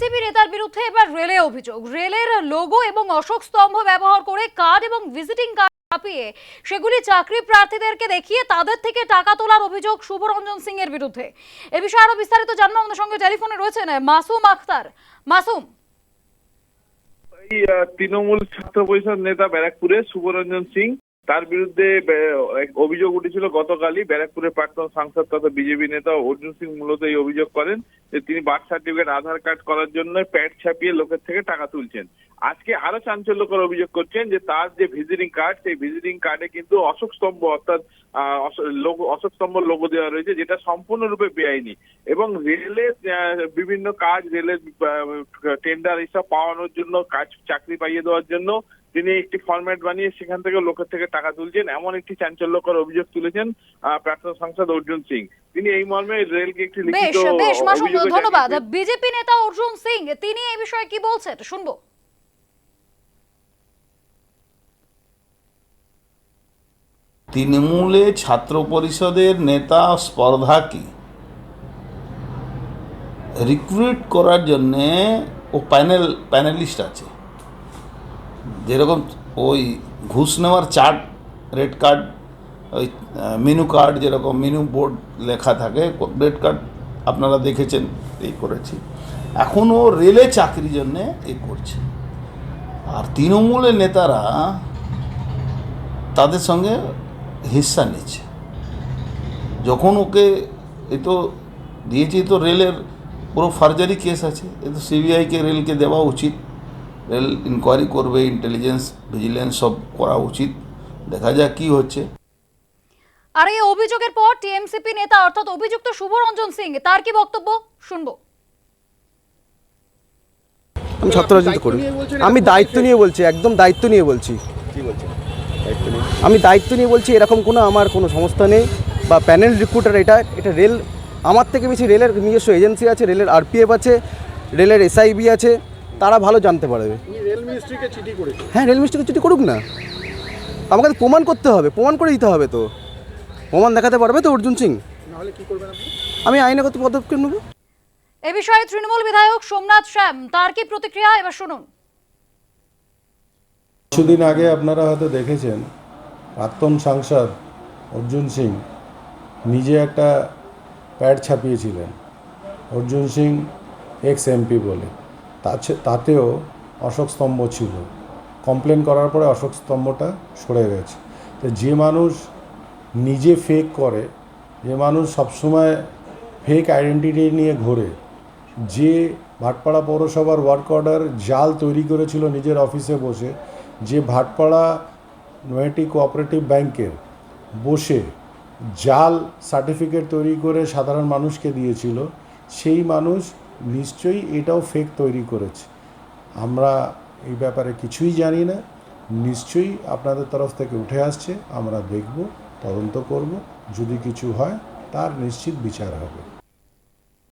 TMCP নেতার বিরুদ্ধে এবার রেলে অভিযোগ। রেলের লোগো এবং অশোক স্তম্ভ ব্যবহার করে কার্ড এবং ভিজিটিং কার্ড ছাপিয়ে সেগুলি চাকরি প্রার্থীদেরকে দেখিয়ে তাদের থেকে টাকা তোলার অভিযোগ শুভরঞ্জন সিং এর বিরুদ্ধে। এ বিষয়ে আরও বিস্তারিত জানব, আমাদের সঙ্গে টেলিফোনে রয়েছেন মাসুম আখতার। মাসুম। তৃণমূল ছাত্র পরিষদ নেতা ব্যারাকপুরে শুভরঞ্জন সিং। তার বিরুদ্ধে অভিযোগ উঠেছিল গতকালই। ব্যারাকপুরের প্রাক্তন সাংসদ তথা বিজেপি নেতা অর্জুন সিং মূলত এই অভিযোগ করেন যে তিনি বার্থ সার্টিফিকেট, আধার কার্ড করার জন্য প্যাড ছাপিয়ে লোকের থেকে টাকা তুলছেন। আজকে আরও চাঞ্চল্যকর অভিযোগ করছেন যে তার যে ভিজিটিং কার্ড, সেই ভিজিটিং কার্ডে কিন্তু অশোক স্তম্ভ অর্থাৎ অশোক স্তম্ভ লোগো দেওয়া রয়েছে, যেটা সম্পূর্ণরূপে বেআইনি। এবং রেলের বিভিন্ন কাজ রেলের টেন্ডার এইসব পাওয়ানোর জন্য, কাজ, চাকরি পাইয়ে দেওয়ার জন্য তিনি একটি ফরম্যাট বানিয়ে সেখান থেকে লোকের থেকে টাকা তুলছেন এমন একটি চাঞ্চল্যকর অভিযোগ তুলেছেন প্রাক্তন সাংসদ অর্জুন সিং। তিনি এই মর্মে রেলকে একটি লিখিত বেশ ধন্যবাদ। বিজেপি নেতা অর্জুন সিং তিনি এই বিষয়ে কি বলছেন? শুনব। তৃণমূলে ছাত্র পরিষদের নেতা স্পর্ধাকে রিক্রুট করার জন্যে ও প্যানেল প্যানেলিস্ট আছে। যেরকম ওই ঘুষ নেওয়ার চার্ট, রেড কার্ড, ওই মেনু কার্ড যেরকম, মেনু বোর্ড লেখা থাকে, রেড কার্ড আপনারা দেখেছেন, এই করেছি। এখন ও রেলে চাকরির জন্যে এ করছে। আর তৃণমূলের নেতারা তাদের সঙ্গে হিস্সা নিচ্ছে। যখন ওকে এ তো দিয়েছি তো রেলের পুরো ফার্জারি কেস আছে, এ তো সিবিআইকে, রেলকে দেওয়া উচিত। রেল ইনকোয়ারি করবে ইন্টেলিজেন্স ভিজিলেন্স সব করা উচিত। দেখা যাক কী হচ্ছে। আর এই অভিযোগের পর টিএমসিপি নেতা অর্থাৎ অভিযুক্ত শুভরঞ্জন সিং তার কি বক্তব্য? শুনব। আমি ছাত্র রাজনীতি করি। আমি দায়িত্ব নিয়ে বলছি একদম দায়িত্ব নিয়ে বলছি। আমি দায়িত্ব নিয়ে বলছি এরকম কোনো আমার কোনো সংস্থা নেই। বা প্যানেল রিক্রুটার এটা এটা রেল আমার থেকে বেশি রেলের নিজস্ব এজেন্সি আছে রেলের আরপিএফ আছে রেলের এসআইবি আছে। তারা ভালো জানতে পারবে। হ্যাঁ রেল মিনিস্ট্রিকে চিঠি করুক না। আমাকে তো প্রমাণ করতে হবে প্রমাণ করে দিতে হবে তো। প্রমাণ দেখাতে পারবে তো অর্জুন সিং। আমি আইনগত পদক্ষেপ নেব। এ বিষয়ে তৃণমূল বিধায়ক সোমনাথ শ্যাম তার কি প্রতিক্রিয়া? এবার শুনুন। কিছুদিন আগে আপনারা হয়তো দেখেছেন প্রাক্তন সাংসদ অর্জুন সিং নিজে একটা প্যাড ছাপিয়েছিলেন। অর্জুন সিং এক্স এমপি বলে। তাতেও অশোক স্তম্ভ ছিল। কমপ্লেন করার পরে অশোক স্তম্ভটা সরে গেছে। তো যে মানুষ নিজে ফেক করে, যে মানুষ সবসময় ফেক আইডেন্টিটি নিয়ে ঘোরে, যে ভাটপাড়া পৌরসভার ওয়ার্ক অর্ডার জাল তৈরি করেছিল নিজের অফিসে বসে, যে ভাটপাড়া নয়টি কোঅপারেটিভ ব্যাংকের বসে জাল সার্টিফিকেট তৈরি করে সাধারণ মানুষকে দিয়েছিল, সেই মানুষ নিশ্চয়ই এটাও ফেক তৈরি করেছে। আমরা এই ব্যাপারে কিছুই জানি না। নিশ্চয়ই আপনাদের তরফ থেকে উঠে আসছে। আমরা দেখব, তদন্ত করব। যদি কিছু হয়, তার নিশ্চিত বিচার হবে।